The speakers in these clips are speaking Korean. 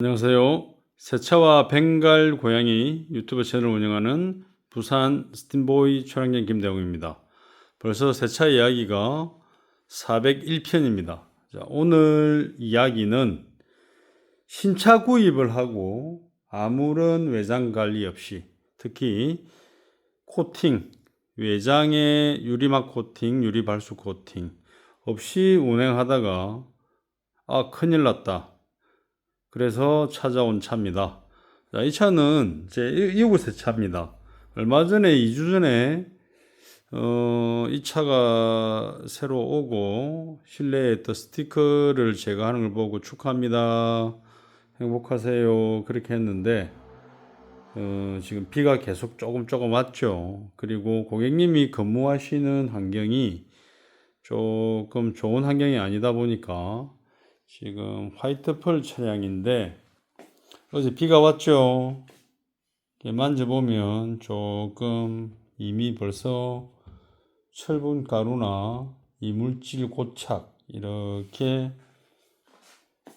안녕하세요. 세차와 벵갈 고양이 유튜브 채널을 운영하는 부산 스팀보이 촬영장 김대웅입니다. 벌써 세차 이야기가 401편입니다. 자, 오늘 이야기는 신차 구입을 하고 아무런 외장 관리 없이 특히 코팅, 외장에 유리막 코팅, 유리 발수 코팅 없이 운행하다가 아 큰일 났다. 그래서 찾아온 차입니다. 자, 이 차는 제 이곳의 차입니다. 얼마 전에 2주 전에 어, 이 차가 새로 오고 실내에 또 스티커를 제거하는 걸 보고 축하합니다. 행복하세요. 그렇게 했는데 어, 지금 비가 계속 조금 조금 왔죠. 그리고 고객님이 근무하시는 환경이 조금 좋은 환경이 아니다 보니까 지금 화이트 펄 차량인데 어제 비가 왔죠. 만져보면 조금 이미 벌써 철분 가루나 이물질 고착 이렇게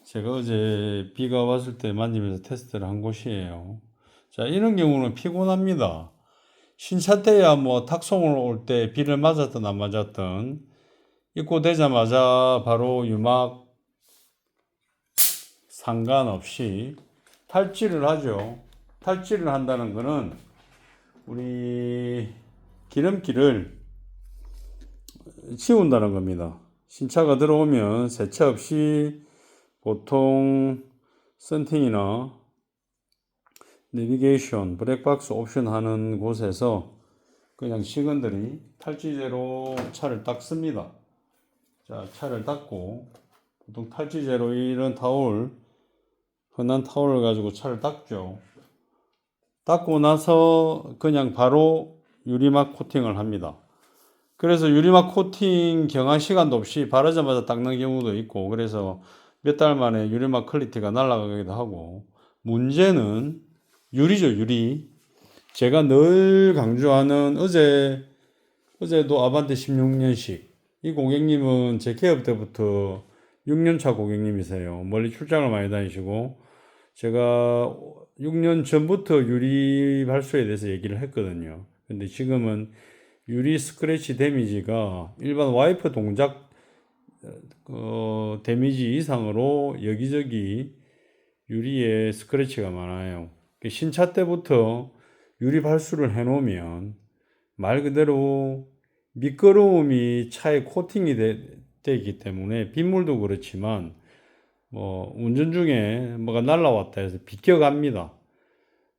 제가 어제 비가 왔을 때 만지면서 테스트를 한 곳이에요. 자, 이런 경우는 피곤합니다. 신차 때야 뭐 탁송을 올 때 비를 맞았든 안 맞았든 입고 되자마자 바로 유막 상관없이 탈지를 하죠. 탈지를 한다는 것은 우리 기름기를 치운다는 겁니다. 신차가 들어오면 세차 없이 보통 썬팅이나 내비게이션, 블랙박스 옵션 하는 곳에서 그냥 직원들이 탈지제로 차를 닦습니다. 자, 차를 닦고 보통 탈지제로 이런 타올 흔한 타올을 가지고 차를 닦죠. 닦고 나서 그냥 바로 유리막 코팅을 합니다. 그래서 유리막 코팅 경화 시간도 없이 바르자마자 닦는 경우도 있고 그래서 몇 달 만에 유리막 퀄리티가 날아가기도 하고 문제는 유리죠 유리 제가 늘 강조하는 어제 어제도 아반떼 16년식 이 고객님은 제 개업 때부터 6년차 고객님이세요. 멀리 출장을 많이 다니시고 제가 6년 전부터 유리 발수에 대해서 얘기를 했거든요. 근데 지금은 유리 스크래치 데미지가 일반 와이퍼 동작 어, 데미지 이상으로 여기저기 유리에 스크래치가 많아요. 그 신차 때부터 유리 발수를 해놓으면 말 그대로 미끄러움이 차에 코팅이 되, 되기 때문에 빗물도 그렇지만 뭐 운전 중에 뭐가 날라왔다 해서 비껴갑니다.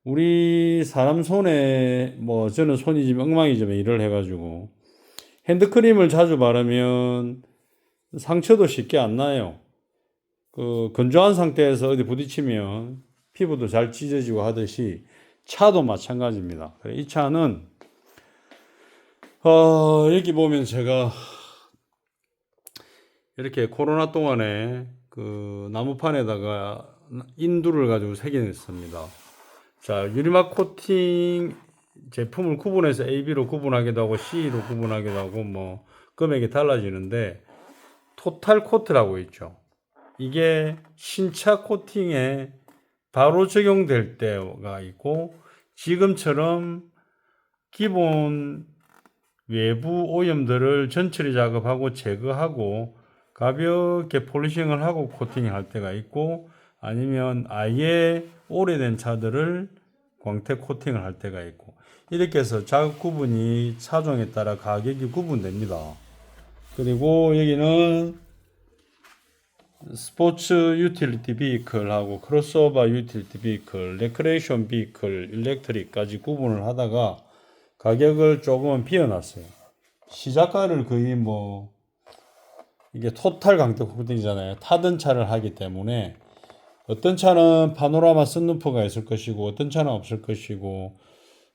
우리 사람 손에 뭐 저는 손이 좀 엉망이 지만 일을 해가지고 핸드크림을 자주 바르면 상처도 쉽게 안 나요. 그 건조한 상태에서 어디 부딪히면 피부도 잘 찢어지고 하듯이 차도 마찬가지입니다. 이 차는 어, 여기 보면 제가 이렇게 코로나 동안에 그 나무판에다가 인두를 가지고 새겨냈습니다. 자, 유리막 코팅 제품을 구분해서 AB로 구분하기도 하고 C로 구분하기도 하고 뭐 금액이 달라지는데 토탈 코트라고 있죠. 이게 신차 코팅에 바로 적용될 때가 있고 지금처럼 기본 외부 오염들을 전처리 작업하고 제거하고 가볍게 폴리싱을 하고 코팅을 할 때가 있고 아니면 아예 오래된 차들을 광택 코팅을 할 때가 있고 이렇게 해서 작업 구분이 차종에 따라 가격이 구분됩니다. 그리고 여기는 스포츠 유틸리티 비클하고 크로스오버 유틸리티 비클, 레크레이션 비클, 일렉트릭까지 구분을 하다가 가격을 조금은 비워놨어요. 시작가를 거의 뭐 이게 토탈 강태 코팅이잖아요. 타던 차를 하기 때문에 어떤 차는 파노라마 선루프가 있을 것이고 어떤 차는 없을 것이고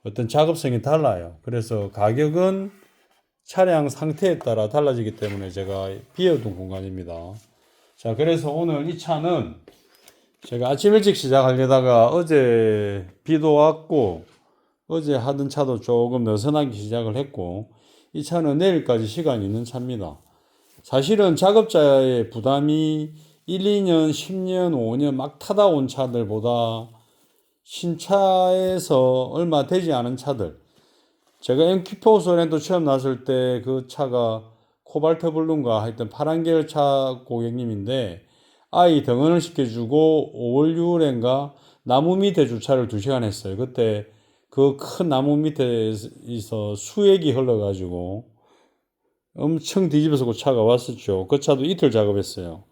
어떤 작업성이 달라요. 그래서 가격은 차량 상태에 따라 달라지기 때문에 제가 비워둔 공간입니다. 자, 그래서 오늘 이 차는 제가 아침 일찍 시작하려다가 어제 비도 왔고 어제 하던 차도 조금 느슨하게 시작을 했고 이 차는 내일까지 시간이 있는 차입니다. 사실은 작업자의 부담이 1, 2년, 10년, 5년 막 타다 온 차들보다 신차에서 얼마 되지 않은 차들. 제가 MQ4 소렌토 처음 났을 때 그 차가 코발트 블루인가 하여튼 파란 계열 차 고객님인데 아이 등원을 시켜주고 5월 6월엔가 나무 밑에 주차를 2시간 했어요. 그때 그 큰 나무 밑에서 수액이 흘러가지고 엄청 뒤집어서 그 차가 왔었죠. 그 차도 이틀 작업했어요.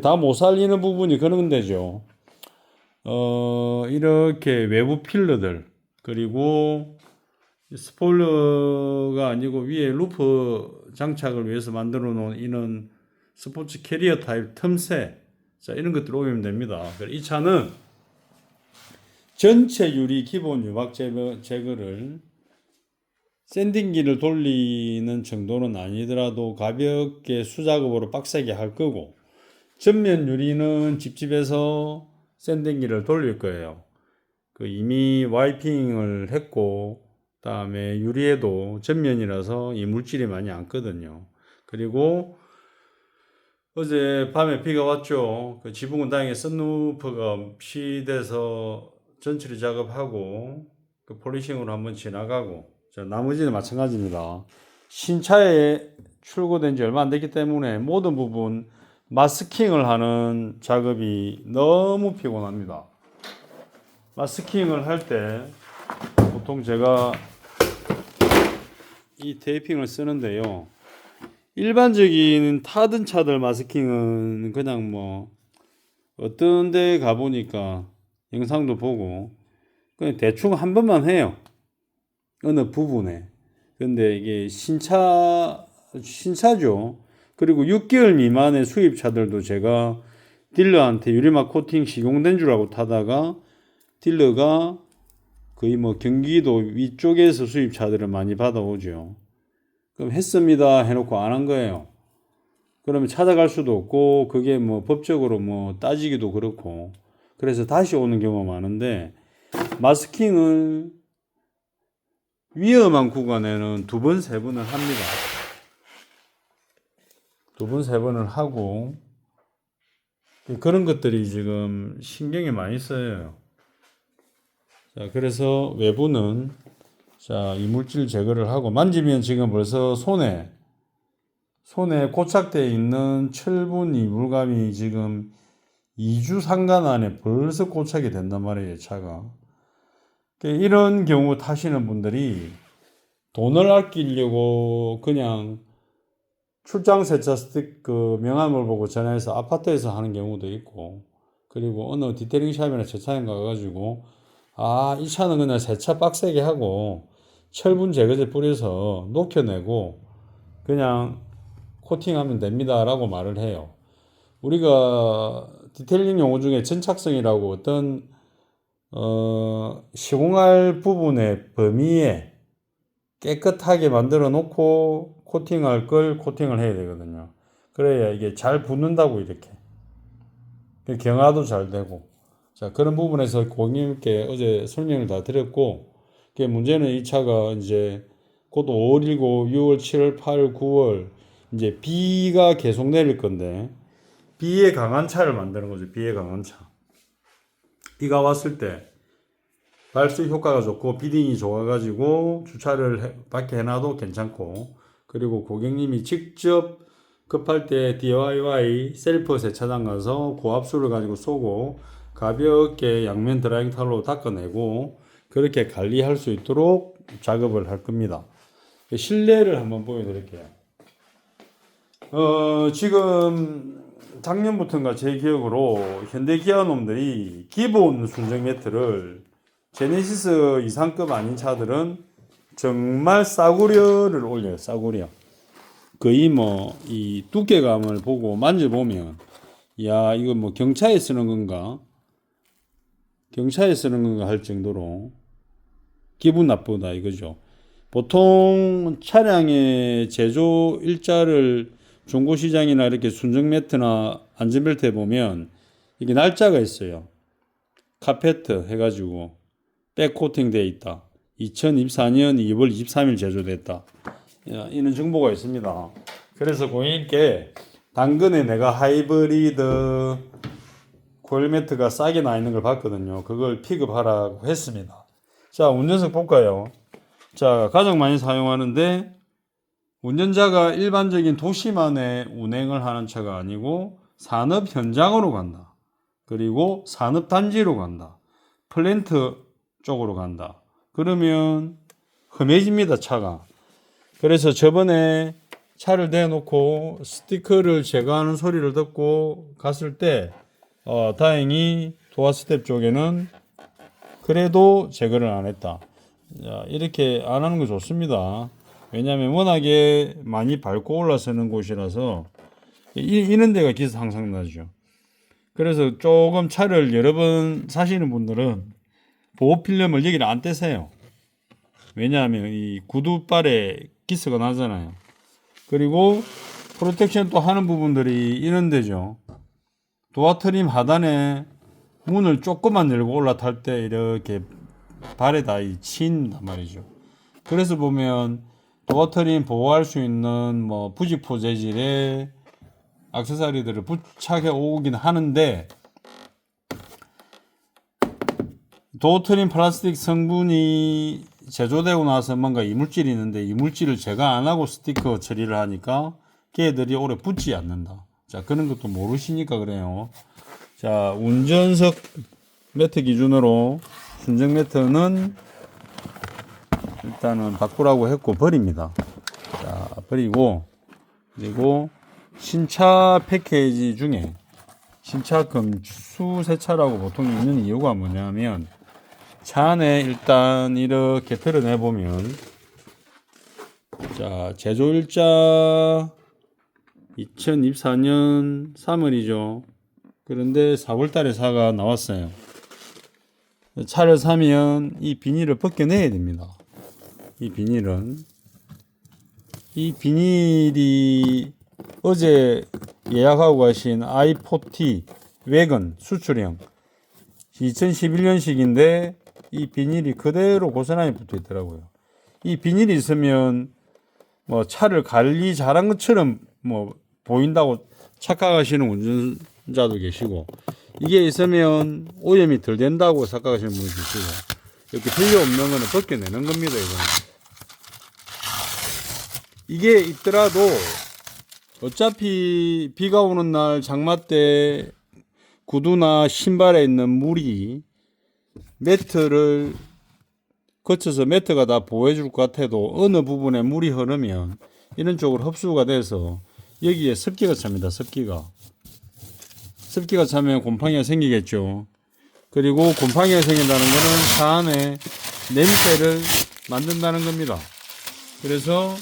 다 못 살리는 부분이 그런 데죠. 어, 이렇게 외부 필러들, 그리고 스포일러가 아니고 위에 루프 장착을 위해서 만들어 놓은 이런 스포츠 캐리어 타입 틈새, 자, 이런 것들 오면 됩니다. 이 차는 전체 유리 기본 유박 제거, 제거를 샌딩기를 돌리는 정도는 아니더라도 가볍게 수작업으로 빡세게 할 거고 전면 유리는 집집에서 샌딩기를 돌릴 거예요. 그 이미 와이핑을 했고 그다음에 유리에도 전면이라서 이 물질이 많이 안거든요. 그리고 어제 밤에 비가 왔죠. 그 지붕은 다행히 썬루프가 없이돼서 전처리 작업하고 그 폴리싱으로 한번 지나가고 자, 나머지는 마찬가지입니다. 신차에 출고된 지 얼마 안 됐기 때문에 모든 부분 마스킹을 하는 작업이 너무 피곤합니다. 마스킹을 할 때 보통 제가 이 테이핑을 쓰는데요. 일반적인 타든 차들 마스킹은 그냥 뭐 어떤 데 가보니까 영상도 보고 그냥 대충 한 번만 해요. 어느 부분에. 근데 이게 신차, 신차죠. 그리고 6개월 미만의 수입차들도 제가 딜러한테 유리막 코팅 시공된 줄 알고 타다가 딜러가 거의 뭐 경기도 위쪽에서 수입차들을 많이 받아오죠. 그럼 했습니다 해놓고 안 한 거예요. 그러면 찾아갈 수도 없고 그게 뭐 법적으로 뭐 따지기도 그렇고 그래서 다시 오는 경우가 많은데 마스킹을 위험한 구간에는 두 번, 세 번을 합니다. 두 번, 세 번을 하고 그런 것들이 지금 신경이 많이 쓰여요. 자, 그래서 외부는 자, 이물질 제거를 하고 만지면 지금 벌써 손에 손에 고착되어 있는 철분 이물감이 지금 2주 상간 안에 벌써 고착이 된단 말이에요, 차가. 이런 경우 타시는 분들이 돈을 아끼려고 그냥 출장 세차 스틱 그 명함을 보고 전화해서 아파트에서 하는 경우도 있고 그리고 어느 디테일링 샵이나 세차장 가가지고 아 이 차는 그냥 세차 빡세게 하고 철분 제거제 뿌려서 녹여내고 그냥 코팅하면 됩니다 라고 말을 해요. 우리가 디테일링 용어 중에 전착성이라고 어떤 어, 시공할 부분의 범위에 깨끗하게 만들어 놓고 코팅할 걸 코팅을 해야 되거든요. 그래야 이게 잘 붙는다고 이렇게. 경화도 잘 되고. 자, 그런 부분에서 고객님께 어제 설명을 다 드렸고, 그 문제는 이 차가 이제 곧 5월, 7, 6월, 7월, 8월, 9월, 이제 비가 계속 내릴 건데, 비에 강한 차를 만드는 거죠. 비에 강한 차. 비가 왔을 때 발수 효과가 좋고 비딩이 좋아가지고 주차를 해, 밖에 해놔도 괜찮고 그리고 고객님이 직접 급할 때 DIY 셀프 세차장 가서 고압수를 가지고 쏘고 가볍게 양면 드라잉 탈로 닦아내고 그렇게 관리할 수 있도록 작업을 할 겁니다. 실내를 한번 보여드릴게요. 어, 지금 작년부터인가 제 기억으로 현대 기아 놈들이 기본 순정 매트를 제네시스 이상급 아닌 차들은 정말 싸구려를 올려요. 싸구려. 거의 뭐 이 두께감을 보고 만져보면 야 이거 뭐 경차에 쓰는 건가 경차에 쓰는 건가 할 정도로 기분 나쁘다 이거죠. 보통 차량의 제조 일자를 중고시장이나 이렇게 순정 매트나 안전벨트에 보면 이게 날짜가 있어요. 카페트 해가지고 백 코팅 되어 있다. 2024년 2월 23일 제조됐다. 이런 정보가 있습니다. 그래서 고객님께 당근에 내가 하이브리드 코일 매트가 싸게 나 있는 걸 봤거든요. 그걸 픽업하라고 했습니다. 자, 운전석 볼까요? 자, 가장 많이 사용하는데 운전자가 일반적인 도시만에 운행을 하는 차가 아니고 산업 현장으로 간다. 그리고 산업 단지로 간다. 플랜트 쪽으로 간다. 그러면 험해집니다, 차가. 그래서 저번에 차를 대놓고 스티커를 제거하는 소리를 듣고 갔을 때, 어, 다행히 도어 스텝 쪽에는 그래도 제거를 안 했다. 자, 이렇게 안 하는 거 좋습니다. 왜냐하면 워낙에 많이 밟고 올라서는 곳이라서 이, 이런 데가 기스 항상 나죠. 그래서 조금 차를 여러 번 사시는 분들은 보호 필름을 여기를 안 떼세요. 왜냐하면 이 구두발에 기스가 나잖아요. 그리고 프로텍션 또 하는 부분들이 이런 데죠. 도어 트림 하단에 문을 조금만 열고 올라탈 때 이렇게 발에다 이 친단 말이죠. 그래서 보면 도어 트림 보호할 수 있는 뭐 부직포 재질의 액세서리들을 부착해 오긴 하는데 도어 트림 플라스틱 성분이 제조되고 나서 뭔가 이물질이 있는데 이물질을 제가 안 하고 스티커 처리를 하니까 걔들이 오래 붙지 않는다. 자, 그런 것도 모르시니까 그래요. 자, 운전석 매트 기준으로 순정 매트는 일단은 바꾸라고 했고 버립니다. 자, 버리고 그리고 신차 패키지 중에 신차 금 수 세차라고 보통 있는 이유가 뭐냐면 차 안에 일단 이렇게 드러내 보면 자 제조일자 2024년 3월이죠. 그런데 4월달에 사가 나왔어요. 차를 사면 이 비닐을 벗겨내야 됩니다. 이 비닐은 이 비닐이 어제 예약하고 가신 i40 외건 수출형 2011년식인데 이 비닐이 그대로 고스란히 붙어 있더라고요. 이 비닐이 있으면 뭐 차를 관리 잘한 것처럼 뭐 보인다고 착각하시는 운전자도 계시고 이게 있으면 오염이 덜 된다고 착각하시는 분도 계시고 이렇게 필요 없는 거는 벗겨내는 겁니다 이거는 이게 있더라도 어차피 비가 오는 날 장마 때 구두나 신발에 있는 물이 매트를 거쳐서 매트가 다 보호해줄 것 같아도 어느 부분에 물이 흐르면 이런 쪽으로 흡수가 돼서 여기에 습기가 찹니다. 습기가 습기가 차면 곰팡이가 생기겠죠. 그리고 곰팡이가 생긴다는 것은 차 안에 냄새를 만든다는 겁니다. 그래서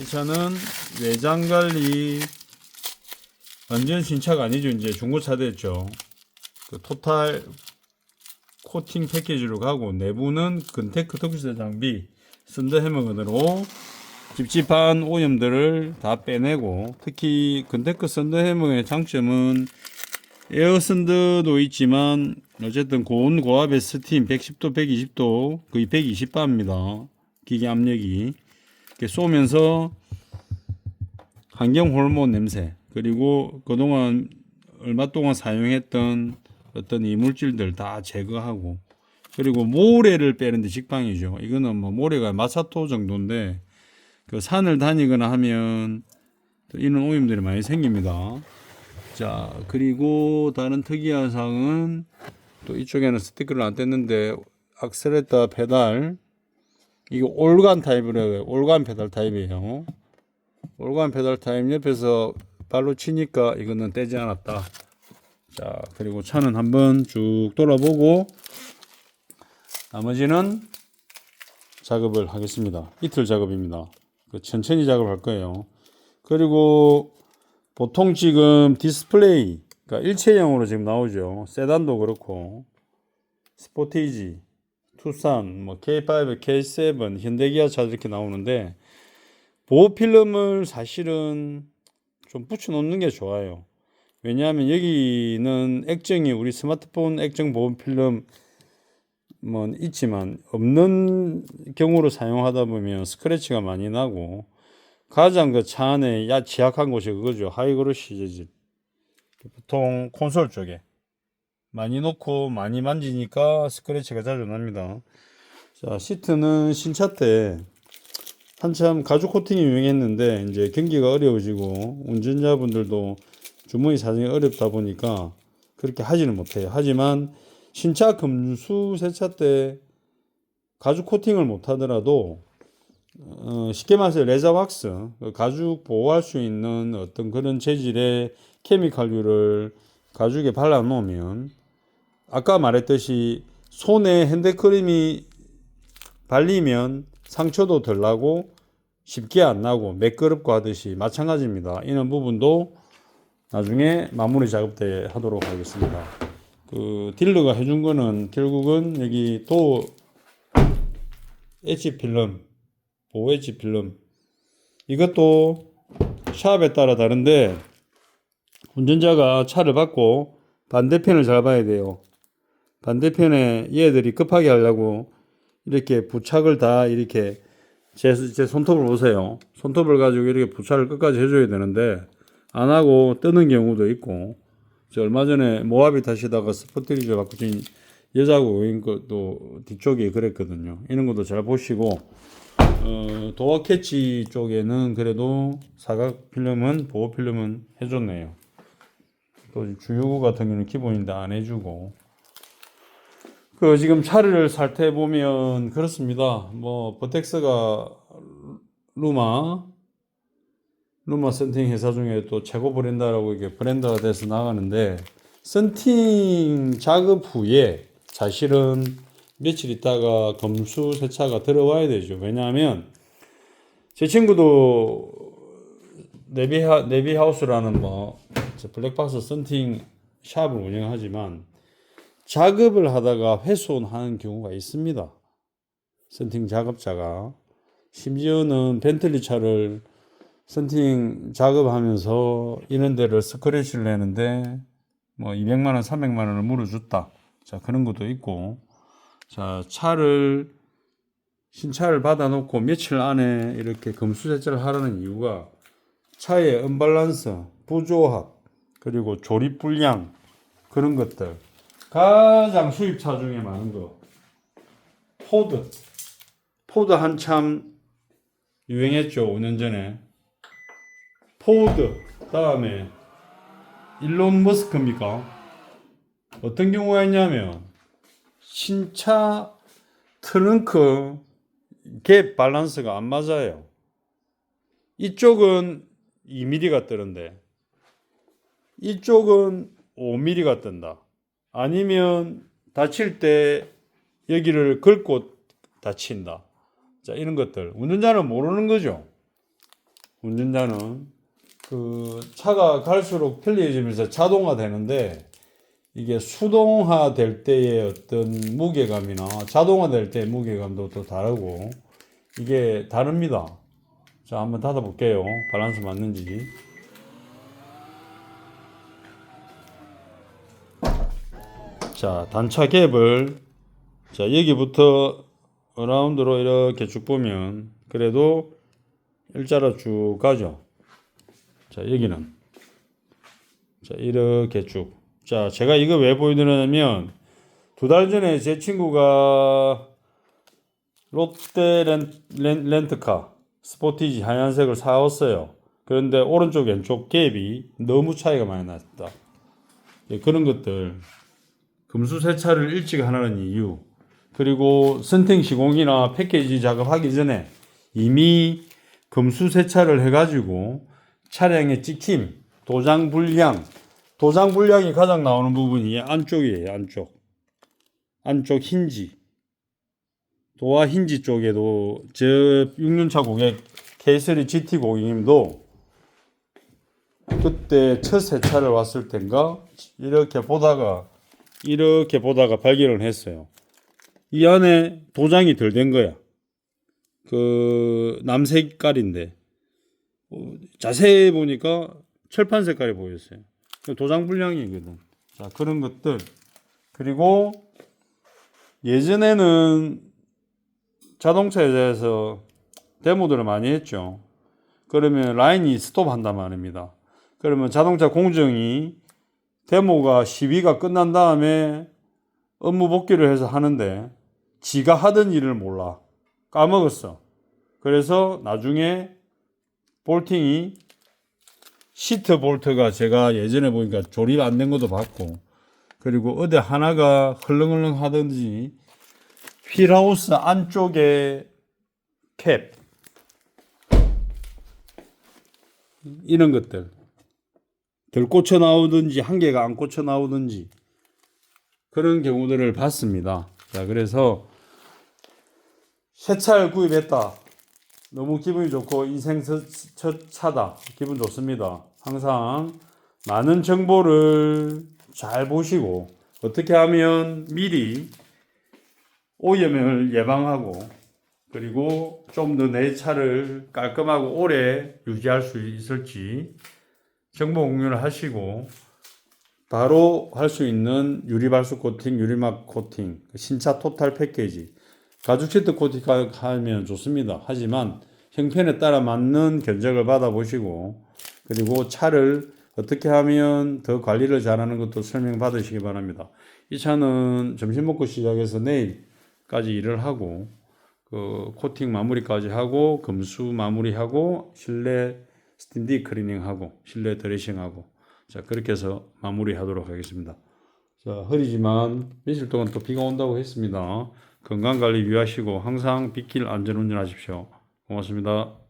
이 차는 외장 관리 완전 신차가 아니죠. 이제 중고차 됐죠. 그 토탈 코팅 패키지로 가고 내부는 근테크 특수세 장비 썬더 해머건으로 찝찝한 오염들을 다 빼내고 특히 근테크 썬더 해머의 장점은 에어 썬더도 있지만 어쨌든 고온 고압의 스팀 110도 120도 거의 120바입니다. 기계 압력이 이렇게 쏘면서 환경 호르몬 냄새 그리고 그동안 얼마 동안 사용했던 어떤 이물질들 다 제거하고 그리고 모래를 빼는데 직방이죠. 이거는 뭐 모래가 마사토 정도인데 그 산을 다니거나 하면 또 이런 오염들이 많이 생깁니다. 자 그리고 다른 특이한 사항은 또 이쪽에는 스티커를 안 뗐는데 악셀레터 페달 이거 올간 타입으로 해요. 올간 페달 타입이에요. 올간 페달 타입 옆에서 발로 치니까 이거는 떼지 않았다. 자, 그리고 차는 한번 쭉 돌아보고 나머지는 작업을 하겠습니다. 이틀 작업입니다. 그 천천히 작업할 거예요. 그리고 보통 지금 디스플레이, 그러니까 일체형으로 지금 나오죠. 세단도 그렇고 스포티지, 투싼, 뭐 K5, K7, 현대기아차 이렇게 나오는데 보호 필름을 사실은 좀 붙여 놓는 게 좋아요. 왜냐하면 여기는 액정이 우리 스마트폰 액정 보호 필름 뭐 있지만 없는 경우로 사용하다 보면 스크래치가 많이 나고 가장 그 차 안에 야 취약한 곳이 그거죠. 하이그로시 재질. 보통 콘솔 쪽에 많이 놓고 많이 만지니까 스크래치가 자주 납니다. 자, 시트는 신차 때 한참 가죽 코팅이 유행했는데 이제 경기가 어려워지고 운전자분들도 주머니 사정이 어렵다 보니까 그렇게 하지는 못해요. 하지만 신차 금수 세차 때 가죽 코팅을 못 하더라도 어, 쉽게 말해서 레자 왁스 그 가죽 보호할 수 있는 어떤 그런 재질의 케미칼류를 가죽에 발라 놓으면 아까 말했듯이 손에 핸드크림이 발리면 상처도 덜 나고 쉽게 안 나고 매끄럽고 하듯이 마찬가지입니다. 이런 부분도 나중에 마무리 작업 때 하도록 하겠습니다. 그 딜러가 해준 거는 결국은 여기 도 엣지 필름, 보호 엣지 필름 이것도 샵에 따라 다른데 운전자가 차를 받고 반대편을 잘 봐야 돼요. 반대편에 얘들이 급하게 하려고 이렇게 부착을 다 이렇게 제, 제 손톱을 보세요. 손톱을 가지고 이렇게 부착을 끝까지 해줘야 되는데 안 하고 뜨는 경우도 있고 저 얼마 전에 모하비 타시다가 스포트리저 바꾸신 여자 고객인 것도 뒤쪽에 그랬거든요. 이런 것도 잘 보시고 어, 도어 캐치 쪽에는 그래도 사각 필름은 보호 필름은 해줬네요. 또 주유구 같은 경우는 기본인데 안 해주고 그 지금 차를 살 때 보면 그렇습니다. 뭐 버텍스가 루마 루마 썬팅 회사 중에 또 최고 브랜드라고 이게 브랜드가 돼서 나가는데 썬팅 작업 후에 사실은 며칠 있다가 검수 세차가 들어와야 되죠. 왜냐하면 제 친구도 네비하, 네비하우스라는 뭐 블랙박스 썬팅 샵을 운영하지만 작업을 하다가 훼손하는 경우가 있습니다. 썬팅 작업자가 심지어는 벤틀리 차를 썬팅 작업하면서 이런 데를 스크래치를 내는데 뭐 200만 원, 300만 원을 물어줬다. 자 그런 것도 있고 자 차를 신차를 받아놓고 며칠 안에 이렇게 검수세차를 하라는 이유가 차의 언밸런스, 부조합 그리고 조립 불량 그런 것들 가장 수입차 중에 많은 거. 포드. 포드 한참 유행했죠 5년 전에. 포드. 다음에 일론 머스크입니까? 어떤 경우가 있냐면 신차 트렁크 갭 밸런스가 안 맞아요. 이쪽은 2mm가 뜨는데 이쪽은 5mm가 뜬다 아니면 다칠 때 여기를 긁고 다친다. 자, 이런 것들. 운전자는 모르는 거죠. 운전자는 그 차가 갈수록 편리해지면서 자동화 되는데 이게 수동화 될 때의 어떤 무게감이나 자동화 될 때의 무게감도 또 다르고 이게 다릅니다. 자, 한번 닫아 볼게요. 밸런스 맞는지. 자, 단차 갭을 자, 여기부터 어라운드로 이렇게 쭉 보면 그래도 일자로 쭉 가죠. 자, 여기는 자, 이렇게 쭉. 자, 제가 이거 왜 보여드리냐면 두 달 전에 제 친구가 롯데 렌트카 스포티지 하얀색을 사왔어요. 그런데 오른쪽 왼쪽 갭이 너무 차이가 많이 났다. 예, 그런 것들 금수 세차를 일찍 하라는 이유 그리고 선팅 시공이나 패키지 작업하기 전에 이미 금수 세차를 해가지고 차량의 찍힘, 도장 불량, 도장 불량이 가장 나오는 부분이 안쪽이에요. 안쪽, 안쪽 힌지, 도화 힌지 쪽에도 저 6년차 고객 K3 GT 고객님도 그때 첫 세차를 왔을 땐가 이렇게 보다가 이렇게 보다가 발견을 했어요. 이 안에 도장이 덜 된 거야. 그 남색 깔인데 어, 자세히 보니까 철판 색깔이 보였어요. 그 도장 불량이거든. 자 그런 것들 그리고 예전에는 자동차에 대해서 데모들을 많이 했죠. 그러면 라인이 스톱한단 말입니다. 그러면 자동차 공정이 데모가 시비가 끝난 다음에 업무 복귀를 해서 하는데 지가 하던 일을 몰라. 까먹었어. 그래서 나중에 볼팅이 시트 볼트가 제가 예전에 보니까 조립 안 된 것도 봤고 그리고 어디 하나가 흘렁흘렁 하든지 휠하우스 안쪽에 캡 이런 것들 덜 꽂혀 나오든지 한 개가 안 꽂혀 나오든지 그런 경우들을 봤습니다. 자, 그래서 새 차를 구입했다. 너무 기분이 좋고 인생 첫, 첫 차다. 기분 좋습니다. 항상 많은 정보를 잘 보시고 어떻게 하면 미리 오염을 예방하고 그리고 좀 더 내 차를 깔끔하고 오래 유지할 수 있을지 정보 공유를 하시고 바로 할 수 있는 유리 발수 코팅, 유리막 코팅, 신차 토탈 패키지, 가죽 시트 코팅 하면 좋습니다. 하지만 형편에 따라 맞는 견적을 받아보시고 그리고 차를 어떻게 하면 더 관리를 잘하는 것도 설명 받으시기 바랍니다. 이 차는 점심 먹고 시작해서 내일까지 일을 하고 그 코팅 마무리까지 하고 금수 마무리하고 실내 스틴디 클리닝하고 실내 드레싱하고 자 그렇게 해서 마무리하도록 하겠습니다. 자 흐리지만 며칠 동안 또 비가 온다고 했습니다. 건강 관리 유의하시고 항상 빗길 안전 운전하십시오. 고맙습니다.